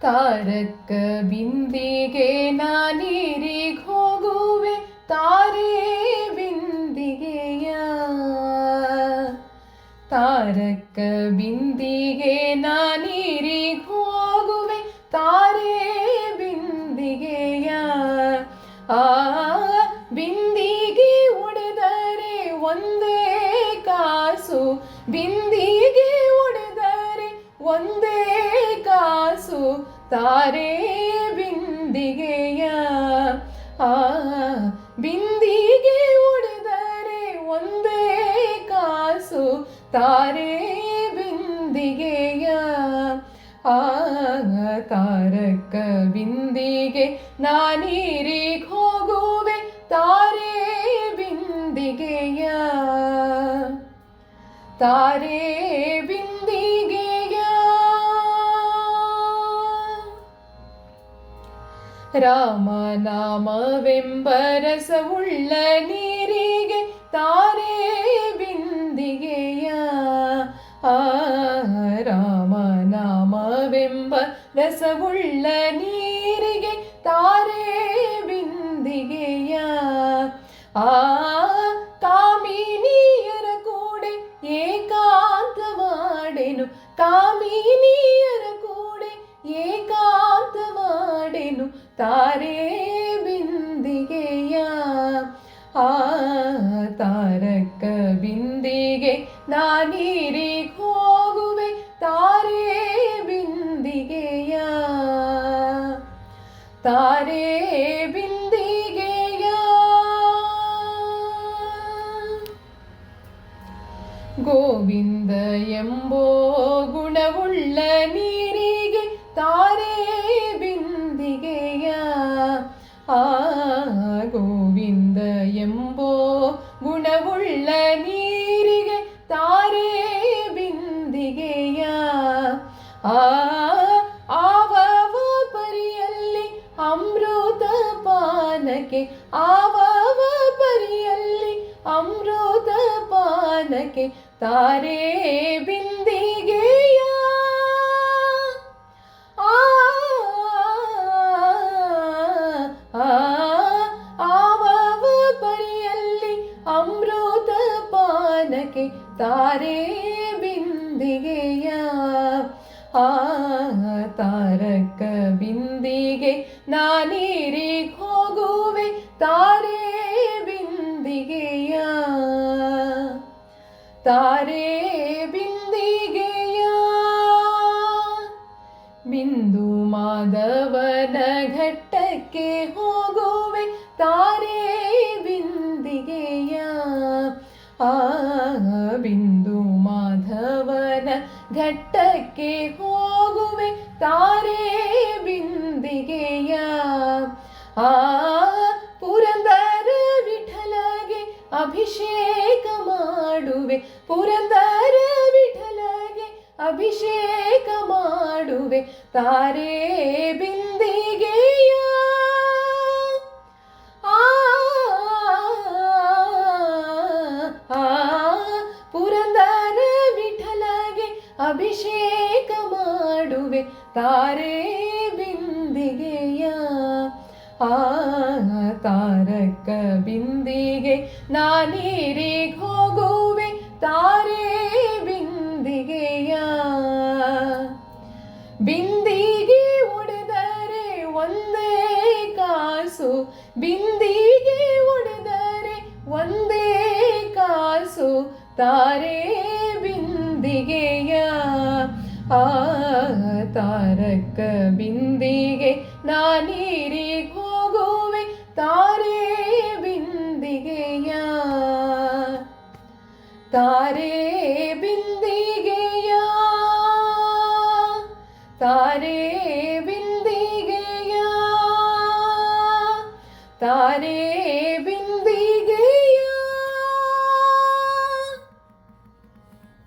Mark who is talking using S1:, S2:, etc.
S1: ತಾರಕ ಬಿಂದಿಗೆ ನಾನೀರಿಗೆ ಹೋಗುವೆ, ತಾರೆ ಬಿಂದಿಗೆಯ. ತಾರಕ ಬಿಂದಿಗೆ ನಾನೀರಿಗೆ ಹೋಗುವೆ, ತಾರೆ ಬಿಂದಿಗೆಯ. ಆ ಬಿಂದಿಗೆ ಉಡಿದರೆ ಒಂದೇ ಕಾಸು ಬಿಂದಿಗೆ ತಾರೆ ಬಿಂದಿಗೆಯ? ಆ, ಬಿಂದಿಗೆ ಒಡೆದರೆ ಒಂದೇ ಕಾಸು ತಾರೆ ಬಿಂದಿಗೆಯ? ಆ, ತಾರಕ ಬಿಂದಿಗೆ ನಾನೀರಿಗೆ ಹೋಗುವೆ ತಾರೆ ಬಿಂದಿಗೆಯ? ತಾರೆ രാമനാമ നീരികെ താരേ ബിന്ദികയ. ആ രാമനാമ വിംബ രസമുള്ള നീരിക താരേ ബിന്ദികയ. ആ കാമിനിയര കൂടെ ഏകാന്തമാടേനു. കാമിനീ താരേ ബിന്ദികയ. ആ താരക്ക ബിന്ദികെ നാനീരി ಹೋಗುವೆ താരേ ബിന്ദികയ. താരേ ബിന്ദികയ. ഗോവിന്ദ എമ്പോ ഗുണവുള്ള നീ ஆ கோவிந்த எம்போ ಗುಣವುಳ್ಳ ನೀರಿಗೆ ತಾರೇ ಬಿಂದಿಗೆಯ ಆ ಆವವ ಪರಿಯಲ್ಲಿ ಅಮೃತ ಪಾನಕ್ಕೆ ಆವವ ಪರಿಯಲ್ಲಿ ಅಮೃತ ಪಾನಕ್ಕೆ ತಾರೇ ಬಿಂದಿಗೆ ನನಗೆ ತಾರೇ ಬಿಂದಿಗೆಯ ಆ ತಾರಕ ಬಿಂದಿಗೆ ನಾನೀರಿ ಹೋಗುವೆ ತಾರೇ ಬಿಂದಿಗೆಯ ತಾರೇ ಬಿಂದಿಗೆಯ ಬಿಂದು ಮಾಧವನ ಘಟ್ಟಕ್ಕೆ ಹೋಗುವೆ ತಾ ಘಟ್ಟಕ್ಕೆ ಹೋಗುವೆ ತಾರೆ ಬಿಂದಿಗೆಯ. ಆ ಪುರಂದರ ವಿಠಲಗೆ ಅಭಿಷೇಕ ಮಾಡುವೆ. ಪುರಂದರ ವಿಠಲಗೆ ಅಭಿಷೇಕ ಮಾಡುವೆ. ತಾರೆ ಅಭಿಷೇಕ ಮಾಡುವೆ ತಾರೆ ಬಿಂದಿಗೆಯ. ಆ ತಾರಕ ಬಿಂದಿಗೆ ನಾನೀರಿಗೆ ಹೋಗುವೆ ತಾರೆ ಬಿಂದಿಗೆಯ. ಬಿಂದಿಗೆ ಉಡಿದರೆ ಒಂದೇ ಕಾಸು. ಬಿಂದಿಗೆ ಉಡಿದರೆ ಒಂದೇ ಕಾಸು. ತಾರೆ ಬಿಂದಿಗೆಯ. ಆ ತಾರಕ ಬಿಂದಿಗೆ ನಾನೀರಿ ಹೋಗುವೆ ತಾರೇ ಬಿಂದಿಗೆಯ ತಾರೇ ಬಿಂದಿಗೆಯ ತಾರೇ ಬಿಂದಿಗೆಯ ತಾರೇ